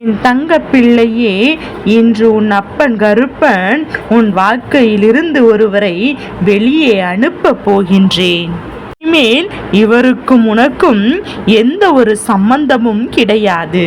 என் தங்க பிள்ளையே இன்று உன் அப்பன் கருப்பன் உன் வாழ்க்கையிலிருந்து ஒருவரை வெளியே அனுப்பப் போகின்றேன். இனிமேல் இவருக்கும் உனக்கும் எந்த ஒரு சம்பந்தமும் கிடையாது.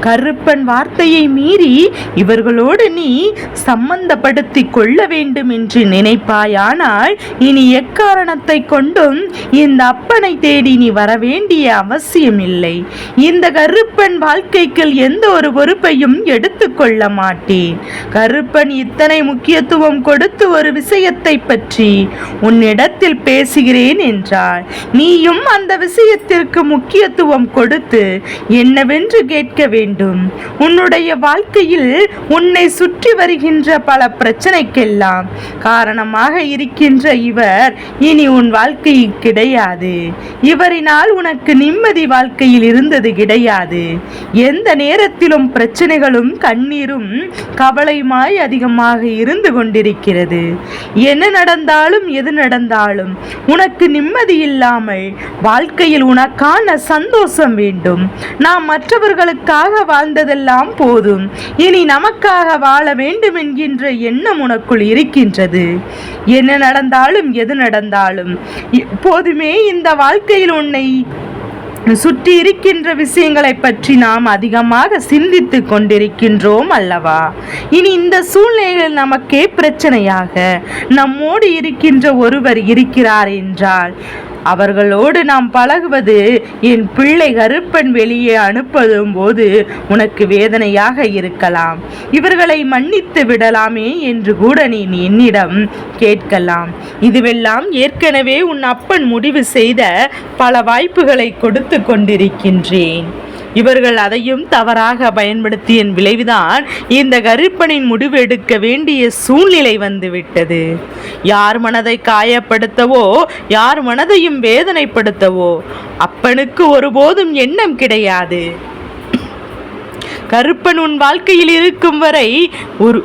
கருப்பன் வார்த்தையை மீறி இவர்களோடு நீ சம்பந்தப்படுத்தி கொள்ள வேண்டும் என்று நினைப்பாயானால் இனி எக்காரணத்தை கொண்டும் இந்த அப்பனை தேடி நீ வரவேண்டிய அவசியம் இல்லை இந்த கருப்பன் வாழ்க்கைக்கு எந்த ஒரு பொறுப்பையும் எடுத்துக்கொள்ள மாட்டேன். கருப்பன் இத்தனை முக்கியத்துவம் கொடுத்து ஒரு விஷயத்தை பற்றி உன்னிடத்தில் பேசுகிறேன் என்றால் நீயும் அந்த விஷயத்திற்கு முக்கியத்துவம் கொடுத்து என்னவென்று கேட்க வேண்டும். உன்னுடைய வாழ்க்கையில் உன்னை சுற்றி வருகின்ற பல பிரச்சனைக்கெல்லாம் காரணமாக இருக்கின்ற இவர் இனி உன் வாழ்க்கை கிடையாது. இவரினால் உனக்கு நிம்மதி வாழ்க்கையில் இருந்தது கிடையாது. எந்த நேரத்திலும் பிரச்சனைகளும் கண்ணீரும் கவலையுமாய் அதிகமாக இருந்து கொண்டிருக்கிறது. என்ன நடந்தாலும் எது நடந்தாலும் உனக்கு நிம்மதி இல்லாமல் வாழ்க்கையில் உனக்கான சந்தோஷம் வேண்டும். நாம் மற்றவர்களுக்கு நமக்காக வாழ்ந்ததெல்லாம் போதும். இனி நமக்காக வாழ வேண்டும் என்கின்ற எண்ணம் உனக்குள் இருக்கின்றது. என்ன நடந்தாலும் எது நடந்தாலும். எப்போதுமே இந்த வாழ்க்கையில் உன்னை சுற்றி இருக்கின்ற விஷயங்களை பற்றி நாம் அதிகமாக சிந்தித்து கொண்டிருக்கின்றோம் அல்லவா? இனி இந்த சூழ்நிலையில் நமக்கே பிரச்சனையாக. நம்மோடு இருக்கின்ற ஒருவர் இருக்கிறார் என்றால் அவர்களோடு நாம் பழகுவது என் பிள்ளை கருப்பன் வெளியே அனுப்பதும் போது உனக்கு வேதனையாக இருக்கலாம். இவர்களை மன்னித்து விடலாமே என்று கூட நீ என்னிடம் கேட்கலாம். இதுவெல்லாம் ஏற்கனவே உன் அப்பன் முடிவு செய்த பல வாய்ப்புகளை கொடுத்து கொண்டிருக்கின்றேன். இவர்கள் அதையும் தவறாக பயன்படுத்திய விளைவுதான் இந்த கருப்பனின் முடிவு எடுக்க வேண்டிய சூழ்நிலை வந்துவிட்டது. யார் மனதை காயப்படுத்தவோ யார் மனதையும் வேதனைப்படுத்தவோ அப்பனுக்கு ஒருபோதும் எண்ணம் கிடையாது. கருப்பன் உன் வாழ்க்கையில் இருக்கும் வரை ஒரு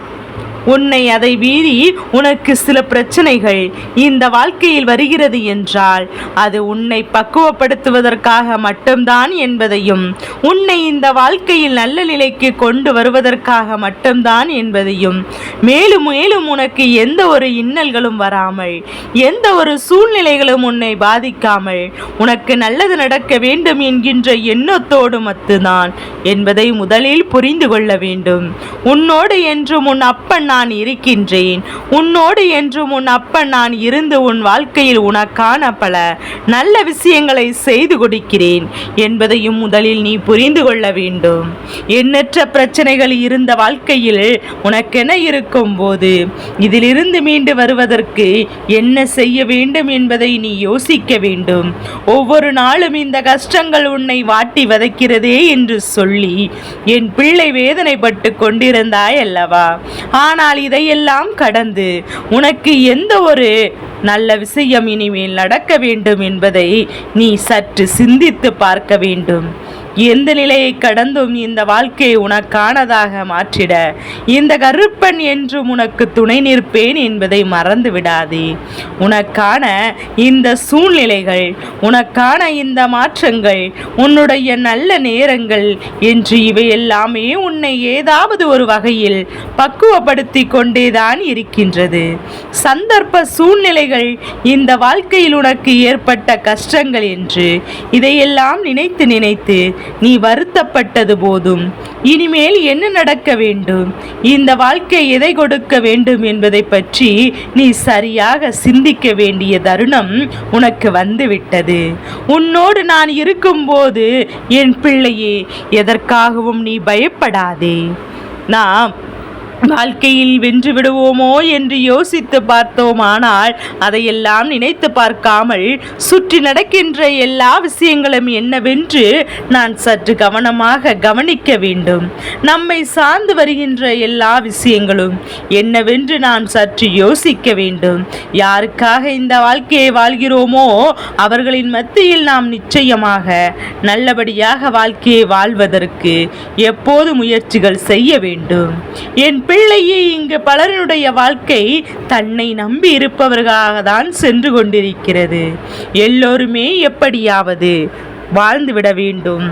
உன்னை அதை மீறி உனக்கு சில பிரச்சனைகள் இந்த வாழ்க்கையில் வருகிறது என்றால் அது உன்னை பக்குவப்படுத்துவதற்காக மட்டும்தான் என்பதையும் உன்னை இந்த வாழ்க்கையில் நல்ல நிலைக்கு கொண்டு வருவதற்காக மட்டும்தான் என்பதையும் மேலும் மேலும் உனக்கு எந்த ஒரு இன்னல்களும் வராமல் எந்த ஒரு சூழ்நிலைகளும் உன்னை பாதிக்காமல் உனக்கு நல்லது நடக்க வேண்டும் என்கின்ற எண்ணத்தோடு மட்டும்தான் என்பதை முதலில் புரிந்து கொள்ள வேண்டும். உன்னோடு என்றும் உன் அப்பன் நான் இருக்கின்றேன். உன்னோடு என்றும் உன் அப்பன் நான் இருந்து உன் வாழ்க்கையில் உனக்கான பல நல்ல விஷயங்களை செய்து கொடுக்கிறேன். என்பதையும் முதலில் நீ புரிந்து கொள்ள வேண்டும். எண்ணற்ற பிரச்சனைகள் இருந்த வாழ்க்கையில் உனக்கென இருக்கும் போது இதிலிருந்து மீண்டு வருவதற்கு என்ன செய்ய வேண்டும் என்பதை நீ யோசிக்க வேண்டும். ஒவ்வொரு நாளும் இந்த கஷ்டங்கள் உன்னை வாட்டி வதைக்கிறதே என்று சொல்லி என் பிள்ளை வேதனைப்பட்டு கொண்டிருந்தாய் அல்லவா? ஆனால் இதையெல்லாம் கடந்து உனக்கு எந்த ஒரு நல்ல விஷயம் இனிமேல் நடக்க வேண்டும் என்பதை நீ சற்று சிந்தித்து பார்க்க வேண்டும். எந்த நிலையை கடந்தும் இந்த வாழ்க்கையை உனக்கானதாக மாற்றிட. இந்த கருப்பன் என்றும் உனக்கு துணை நிற்பேன் என்பதை மறந்து விடாதே. உனக்கான இந்த சூழ்நிலைகள் உனக்கான இந்த மாற்றங்கள் உன்னுடைய நல்ல நேரங்கள் என்று இவை எல்லாமே உன்னை ஏதாவது ஒரு வகையில் பக்குவப்படுத்தி கொண்டேதான் இருக்கின்றது. சந்தர்ப்ப சூழ்நிலைகள் இந்த வாழ்க்கையில் உனக்கு ஏற்பட்ட கஷ்டங்கள் என்று இதையெல்லாம் நினைத்து நினைத்து நீ வருத்தப்பட்டது போதும். இனிமேல் என்ன நடக்க வேண்டும்? இந்த வாழ்க்கை எதை கொடுக்க வேண்டும் என்பதை பற்றி நீ சரியாக சிந்திக்க வேண்டிய தருணம் உனக்கு வந்துவிட்டது. உன்னோடு நான் இருக்கும்போது என் பிள்ளையே எதற்காகவும் நீ பயப்படாதே. நாம் வாழ்க்கையில் வென்று விடுவோமோ என்று யோசித்து பார்த்தோம். ஆனால் அதையெல்லாம் நினைத்து பார்க்காமல் சுற்றி நடக்கின்ற எல்லா விஷயங்களும் என்னவென்று நான் சற்று கவனமாக கவனிக்க வேண்டும். நம்மை சார்ந்து வருகின்ற எல்லா விஷயங்களும் என்னவென்று நான் சற்று யோசிக்க வேண்டும். யாருக்காக இந்த வாழ்க்கையை வாழ்கிறோமோ அவர்களின் மத்தியில் நாம் நிச்சயமாக நல்லபடியாக வாழ்க்கையை வாழ்வதற்கு எப்போது முயற்சிகள் செய்ய வேண்டும். என் பிள்ளையே இங்கு பலருடைய வாழ்க்கை தன்னை நம்பி இருப்பவர்களாக தான் சென்று கொண்டிருக்கிறது. எல்லோருமே எப்படியாவது வாழ்ந்துவிட வேண்டும்.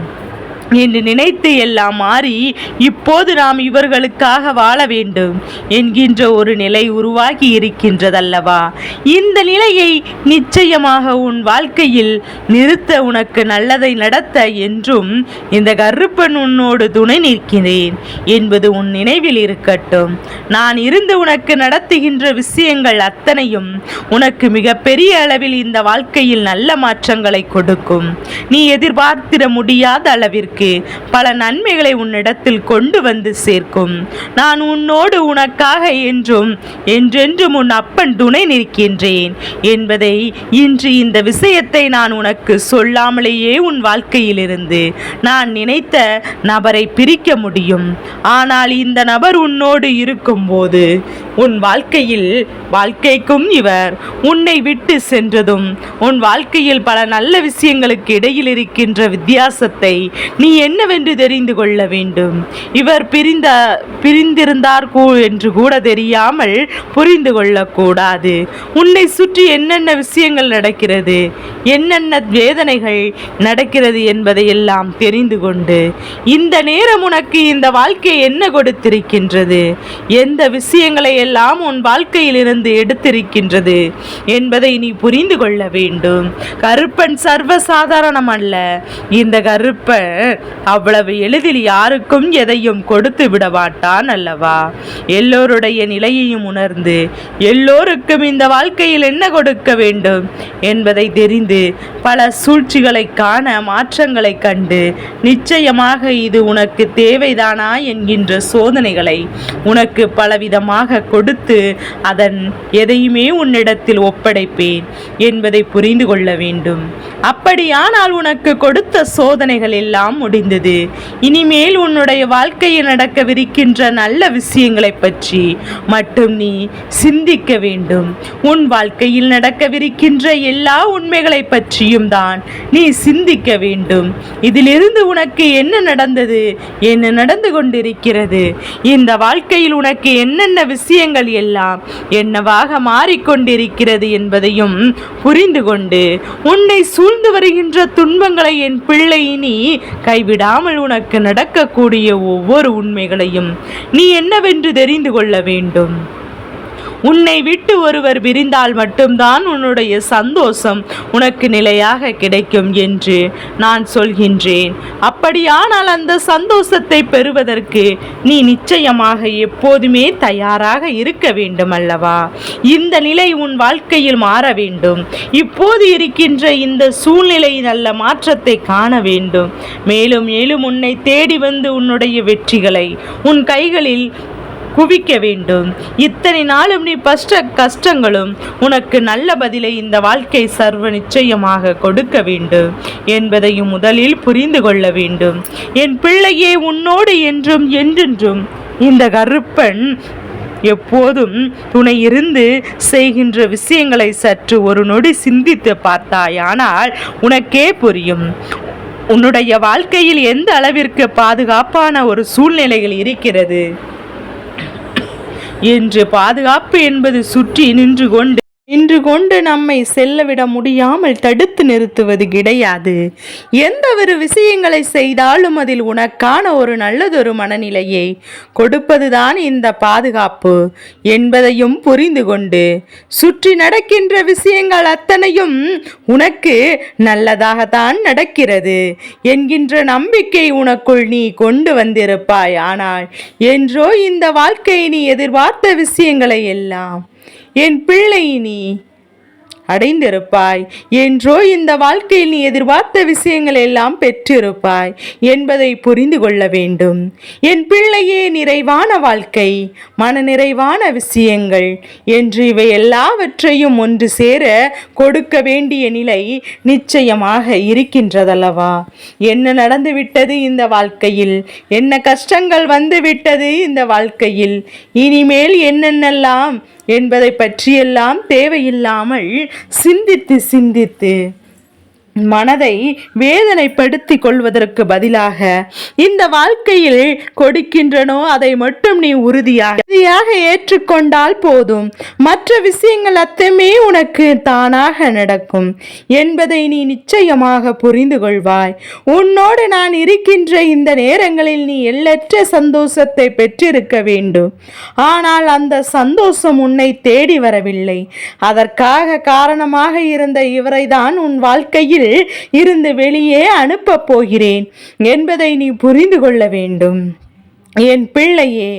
என்று நினைத்து எல்லாம் மாறி இப்போது நாம் இவர்களுக்காக வாழ வேண்டும் என்கின்ற ஒரு நிலை உருவாகி இருக்கின்றதல்லவா? இந்த நிலையை நிச்சயமாக உன் வாழ்க்கையில் நிறுத்த உனக்கு நல்லதை நடத்த என்றும் இந்த கருப்பன் உன்னோடு துணை நிற்கிறேன் என்பது உன் நினைவில் இருக்கட்டும். நான் இருந்து உனக்கு நடத்துகின்ற விஷயங்கள் அத்தனையும் உனக்கு மிகப்பெரிய அளவில் இந்த வாழ்க்கையில் நல்ல மாற்றங்களை கொடுக்கும். நீ எதிர்பார்த்திட முடியாத அளவிற்கு பல நன்மைகளை உன்னிடத்தில் கொண்டு வந்து சேர்க்கும். நான் உன்னோடு உனக்காக என்றும் என்றென்றும் உன் அப்பன் துணை நிற்கின்றேன். என்பதை இன்று இந்த விஷயத்தை நான் உனக்கு சொல்லாமலேயே உன் வாழ்க்கையிலிருந்து நான் நினைத்த நபரை பிரிக்க முடியும். ஆனால் இந்த நபர் உன்னோடு இருக்கும்போது உன் வாழ்க்கையில் வாழ்க்கைக்கும் இவர். உன்னை விட்டு சென்றதும் உன் வாழ்க்கையில் பல நல்ல விஷயங்களுக்கு இடையில் இருக்கின்ற வித்தியாசத்தை நீ என்னவென்று தெரிந்து கொள்ள வேண்டும். இவர் பிரிந்த பிரிந்திருந்தார் கூ என்று கூட தெரியாமல் புரிந்து கொள்ளக்கூடாது உன்னை சுற்றி என்னென்ன விஷயங்கள் நடக்கிறது என்னென்ன வேதனைகள் நடக்கிறது என்பதை எல்லாம் தெரிந்து கொண்டு இந்த நேரம் உனக்கு இந்த வாழ்க்கை என்ன கொடுத்திருக்கின்றது? எந்த விஷயங்களை எல்லாம் உன் வாழ்க்கையிலிருந்து எடுத்திருக்கின்றது என்பதை நீ புரிந்து கொள்ள வேண்டும். கருப்பன் சர்வசாதாரணம் அல்ல. இந்த கருப்பன் அவ்வளவு எளிதில் யாருக்கும் எதையும் கொடுத்து விட மாட்டான் அல்லவா? எல்லோருடைய நிலையையும் உணர்ந்து எல்லோருக்கும் இந்த வாழ்க்கையில் என்ன கொடுக்க வேண்டும் என்பதை தெரிந்து பல சூழ்ச்சிகளை காண மாற்றங்களை கண்டு நிச்சயமாக இது உனக்கு தேவைதானா என்கின்ற சோதனைகளை உனக்கு பலவிதமாக கொடுத்து அதன் எதையுமே உன்னிடத்தில் ஒப்படைப்பேன் என்பதை புரிந்து கொள்ள வேண்டும். அப்படியானால் உனக்கு கொடுத்த சோதனைகள் எல்லாம் முடிந்தது. இனிமேல் உன்னுடைய வாழ்க்கையில் நடக்கவிருக்கின்ற நல்ல விஷயங்களை பற்றி மட்டும் நீ சிந்திக்க வேண்டும். உன் வாழ்க்கையில் நடக்கவிருக்கின்ற எல்லா உண்மைகளை பற்றியும் தான் நீ சிந்திக்க வேண்டும். இதிலிருந்து உனக்கு என்ன நடந்தது? என்ன நடந்து கொண்டிருக்கிறது? இந்த வாழ்க்கையில் உனக்கு என்னென்ன விஷயம் விஷயங்கள் எல்லாம் என்னவாக மாறிக்கொண்டிருக்கிறது என்பதையும் புரிந்து கொண்டு உன்னை சூழ்ந்து வருகின்ற துன்பங்களை என் பிள்ளை நீ கைவிடாமல் உனக்கு நடக்கக்கூடிய ஒவ்வொரு உண்மைகளையும் நீ என்னவென்று தெரிந்து கொள்ள வேண்டும். உன்னை விட்டு ஒருவர் பிரிந்தால் மட்டும்தான் உன்னுடைய சந்தோஷம் உனக்கு நிலையாக கிடைக்கும் என்று நான் சொல்கின்றேன். அப்படியானால் அந்த சந்தோஷத்தை பெறுவதற்கு நீ நிச்சயமாக எப்போதுமே தயாராக இருக்க வேண்டும் அல்லவா இந்த நிலை உன் வாழ்க்கையில் மாற வேண்டும். இப்போது இருக்கின்ற இந்த சூழ்நிலை நல்ல மாற்றத்தை காண வேண்டும். மேலும் மேலும் உன்னை தேடி வந்து உன்னுடைய வெற்றிகளை உன் கைகளில் குவிக்க வேண்டும். இத்தனை நாளும் நீ பஷ்ட கஷ்டங்களும் உனக்கு நல்ல பதிலை இந்த வாழ்க்கை சர்வ நிச்சயமாக கொடுக்க வேண்டும். என்பதையும் முதலில் புரிந்து கொள்ள வேண்டும். என் பிள்ளையே உன்னோடு என்றும் என்றென்றும் இந்த கருப்பன் எப்போதும் துணை இருந்து செய்கின்ற விஷயங்களை சற்று ஒரு நொடி சிந்தித்து பார்த்தாயானால் உனக்கே புரியும். உன்னுடைய வாழ்க்கையில் எந்த அளவிற்கு பாதுகாப்பான ஒரு சூழ்நிலைகள் இருக்கிறது? என்று பாதுகாப்பு என்பது சுற்றி நின்று கொண்டு நின்று கொண்டு நம்மை செல்லவிட முடியாமல் தடுத்து நிறுத்துவது கிடையாது. எந்த ஒரு விஷயங்களை செய்தாலும் அதில் உனக்கான ஒரு நல்லதொரு மனநிலையை கொடுப்பதுதான் இந்த பாதுகாப்பு. என்பதையும் புரிந்து கொண்டு சுற்றி நடக்கின்ற விஷயங்கள் அத்தனையும் உனக்கு நல்லதாகத்தான் நடக்கிறது என்கின்ற நம்பிக்கை உனக்குள் நீ கொண்டு வந்திருப்பாய். ஆனால் என்றோ இந்த வாழ்க்கையை நீ எதிர்பார்த்த விஷயங்களை எல்லாம் என் பிள்ளை நீ அடைந்திருப்பாய். என்றோ இந்த வாழ்க்கையில் நீ எதிர்பார்த்த விஷயங்கள் எல்லாம் பெற்றிருப்பாய் என்பதை புரிந்து கொள்ள வேண்டும். என் பிள்ளையே நிறைவான வாழ்க்கை மன நிறைவான விஷயங்கள் என்று இவை எல்லாவற்றையும் ஒன்று சேர கொடுக்க வேண்டிய நிலை நிச்சயமாக இருக்கின்றதல்லவா? என்ன நடந்துவிட்டது இந்த வாழ்க்கையில்? என்ன கஷ்டங்கள் வந்து விட்டது இந்த வாழ்க்கையில்? இனிமேல் என்னென்னலாம் என்பதை பற்றியெல்லாம் தேவையில்லாமல் சிந்தித்து சிந்தித்து மனதை வேதனைப்படுத்திக் கொள்வதற்கு பதிலாக இந்த வாழ்க்கையில் கொடுக்கின்றனோ அதை மட்டும் நீ உறுதியாக உறுதியாக ஏற்றுக்கொண்டால் போதும். மற்ற விஷயங்கள் அத்தமே உனக்கு தானாக நடக்கும் என்பதை நீ நிச்சயமாக புரிந்து கொள்வாய். உன்னோடு நான் இருக்கின்ற இந்த நேரங்களில் நீ எல்லற்ற சந்தோஷத்தை பெற்றிருக்க வேண்டும். ஆனால் அந்த சந்தோஷம் உன்னை தேடி வரவில்லை. அதற்காக காரணமாக இருந்த இவரை தான் உன் வாழ்க்கையில் இருந்து வெளியே அனுப்பப் போகிறேன் என்பதை நீ புரிந்து கொள்ள வேண்டும். என் பிள்ளையே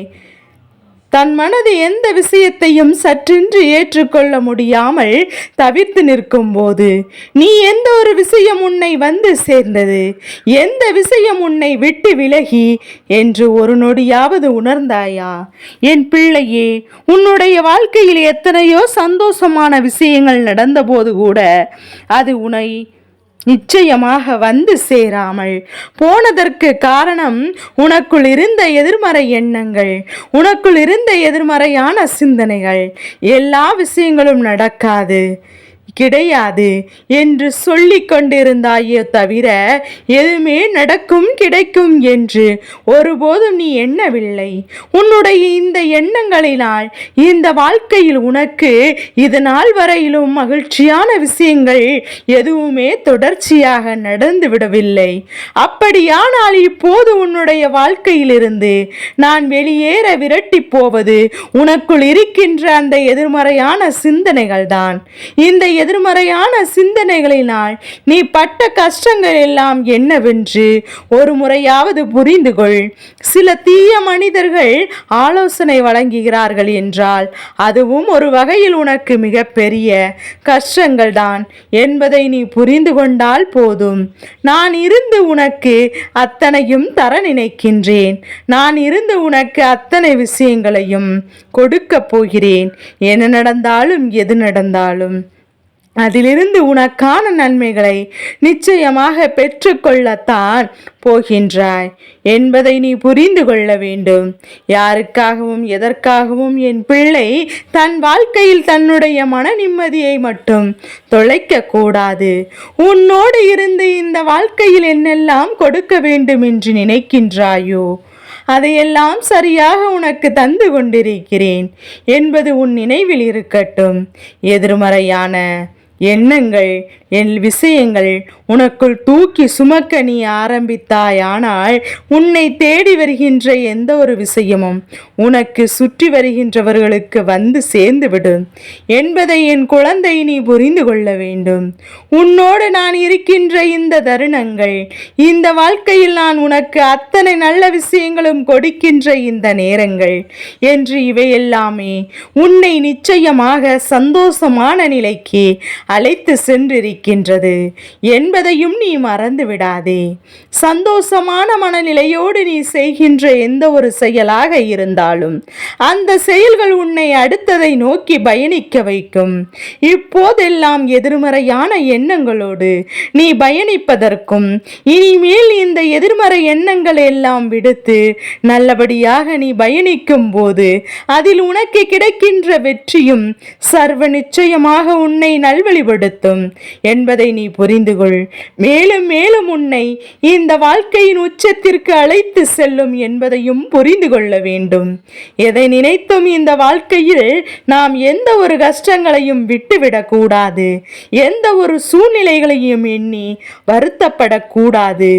தன் மனது எந்த விஷயத்தையும் சற்றின்றி ஏற்றுக்கொள்ள முடியாமல் தவிர்த்து நிற்கும்போது நீ எந்த ஒரு விஷயம் உன்னை வந்து சேர்ந்தது எந்த விஷயம் உன்னை விட்டு விலகி என்று ஒரு நொடியாவது உணர்ந்தாயா? என் பிள்ளையே உன்னுடைய வாழ்க்கையில் எத்தனையோ சந்தோஷமான விஷயங்கள் நடந்தபோது கூட அது உன்னை நிச்சயமாக வந்து சேராமல். போனதற்கு காரணம் உனக்குள் இருந்த எதிர்மறை எண்ணங்கள் உனக்குள் இருந்த எதிர்மறையான சிந்தனைகள். எல்லா விஷயங்களும் நடக்காது. கிடையாது என்று சொல்லி கொண்டிருந்தாயே தவிர எதுவுமே நடக்கும் கிடைக்கும் என்று ஒருபோதும் நீ எண்ணவில்லை. உன்னுடைய இந்த எண்ணங்களினால் இந்த வாழ்க்கையில் உனக்கு இது நாள் வரையிலும் மகிழ்ச்சியான விஷயங்கள் எதுவுமே தொடர்ச்சியாக நடந்து விடவில்லை. அப்படியானால் இப்போது உன்னுடைய வாழ்க்கையிலிருந்து நான் வெளியேற விரட்டி போவது உனக்குள் இருக்கின்ற அந்த எதிர்மறையான சிந்தனைகள் தான் இந்த எதிர்மறையான சிந்தனைகளினால் நீ பட்ட கஷ்டங்கள் எல்லாம் என்னவென்று ஒரு முறையாவது புரிந்து கொள். சில தீய மனிதர்கள் ஆலோசனை வழங்குகிறார்கள் என்றால் அதுவும் ஒரு வகையில் உனக்கு மிகப்பெரிய கஷ்டங்கள் தான் என்பதை நீ புரிந்து கொண்டால் போதும். நான் இருந்து உனக்கு அத்தனையும் தர நினைக்கின்றேன். நான் இருந்து உனக்கு அத்தனை விஷயங்களையும் கொடுக்கப் போகிறேன். என்ன நடந்தாலும் எது நடந்தாலும். அதிலிருந்து உனக்கான நன்மைகளை நிச்சயமாக பெற்றுக்கொள்ளத்தான் போகின்றாய். என்பதை நீ புரிந்து கொள்ள வேண்டும். யாருக்காகவும் எதற்காகவும் என் பிள்ளை தன் வாழ்க்கையில் தன்னுடைய மன நிம்மதியை மட்டும் தொலைக்க கூடாது. உன்னோடு இருந்து இந்த வாழ்க்கையில் என்னெல்லாம் கொடுக்க வேண்டும் என்று நினைக்கின்றாயோ அதையெல்லாம் சரியாக உனக்கு தந்து கொண்டிருக்கிறேன் என்பது உன் நினைவில் இருக்கட்டும். எதிர்மறையான எண்ணங்கள் என் விஷயங்கள் உனக்குள் தூக்கி சுமக்க நீ ஆரம்பித்தாயானால் உன்னை தேடி வருகின்ற எந்த ஒரு விஷயமும் உனக்கு சுற்றி வருகின்றவர்களுக்கு வந்து சேர்ந்துவிடும் என்பதை என் குழந்தை நீ புரிந்து கொள்ள வேண்டும். உன்னோடு நான் இருக்கின்ற இந்த தருணங்கள் இந்த வாழ்க்கையில் நான் உனக்கு அத்தனை நல்ல விஷயங்களும் கொடுக்கின்ற இந்த நேரங்கள் என்று இவையெல்லாமே உன்னை நிச்சயமாக சந்தோஷமான நிலைக்கு அழைத்து இருக்கின்றது என்பதையும் நீ மறந்து விடாதே சந்தோஷமான மனநிலையோடு நீ செய்கின்ற எந்த ஒரு செயலாக இருந்தாலும் அந்த செயல்கள் உன்னை அடுத்ததை நோக்கி பயணிக்க வைக்கும். இப்போதெல்லாம் எதிர்மறையான எண்ணங்களோடு நீ பயணிப்பதற்கும் இனிமேல் இந்த எதிர்மறை எண்ணங்களை எல்லாம் விடுத்து நல்லபடியாக நீ பயணிக்கும் போது அதில் உனக்கு கிடைக்கின்ற வெற்றியும் சர்வ நிச்சயமாக உன்னை நல்வழிபடுத்தும். என்பதை நீ புரிந்து கொள் மேலும் மேலும் உன்னை இந்த வாழ்க்கையின் உச்சத்திற்கு அழைத்து செல்லும் என்பதையும் புரிந்து கொள்ள வேண்டும். எதை நினைத்தும் இந்த வாழ்க்கையில் நாம் எந்த ஒரு கஷ்டங்களையும் விட்டுவிடக்கூடாது. எந்த ஒரு சூழ்நிலைகளையும் எண்ணி வருத்தப்படக்கூடாது.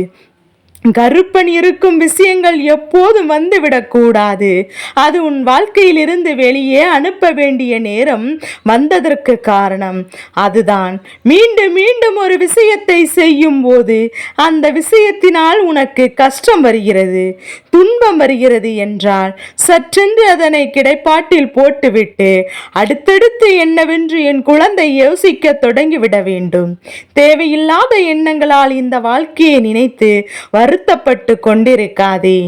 கருப்பன் இருக்கும் விஷயங்கள் எப்போதும் வந்துவிடக்கூடாது. அது உன் வாழ்க்கையிலிருந்து வெளியே அனுப்ப வேண்டிய நேரம் வந்ததற்கு காரணம். அதுதான். மீண்டும் மீண்டும் ஒரு விஷயத்தை செய்யும் போது அந்த விஷயத்தினால் உனக்கு கஷ்டம் வருகிறது. துன்பம் வருகிறது என்றால் சற்றென்று அதனை கிடைப்பாட்டில் போட்டுவிட்டு அடுத்தடுத்து என்னவென்று என் குழந்தை யோசிக்க தொடங்கிவிட வேண்டும். தேவையில்லாத எண்ணங்களால் இந்த வாழ்க்கையை நினைத்து வருத்தப்பட்டு கொண்டிருக்காதே.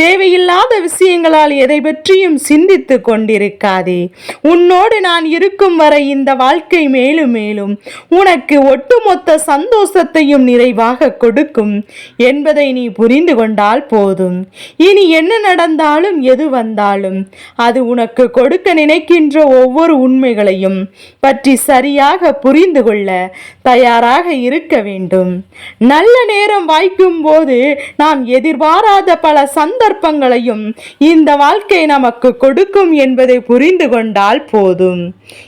தேவையில்லாத விஷயங்களால் எதை பற்றியும் சிந்தித்து கொண்டிருக்காதே. உன்னோடு நான் இருக்கும் வரை இந்த வாழ்க்கை மேலும் மேலும் உனக்கு ஒட்டுமொத்த சந்தோஷத்தையும் நிறைவாக கொடுக்கும் என்பதை நீ புரிந்து கொண்டால் போதும். இனி என்ன நடந்தாலும் எது வந்தாலும் அது உனக்கு கொடுக்க நினைக்கின்ற ஒவ்வொரு உண்மைகளையும் பற்றி சரியாக புரிந்து கொள்ள தயாராக இருக்க வேண்டும். நல்ல நேரம் வாய்க்கும் போது நாம் எதிர்பாராத பல சந்தர்ப்பங்களையும் இந்த வாழ்க்கை நமக்கு கொடுக்கும் என்பதை புரிந்து கொண்டால் போதும்.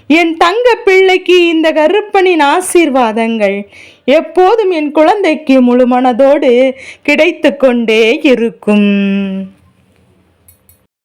என் தங்க பிள்ளைக்கு இந்த கருப்பனின் ஆசீர்வாதங்கள் எப்போதும் என் குழந்தைக்கு முழுமனதோடு கிடைத்து கொண்டே இருக்கும்.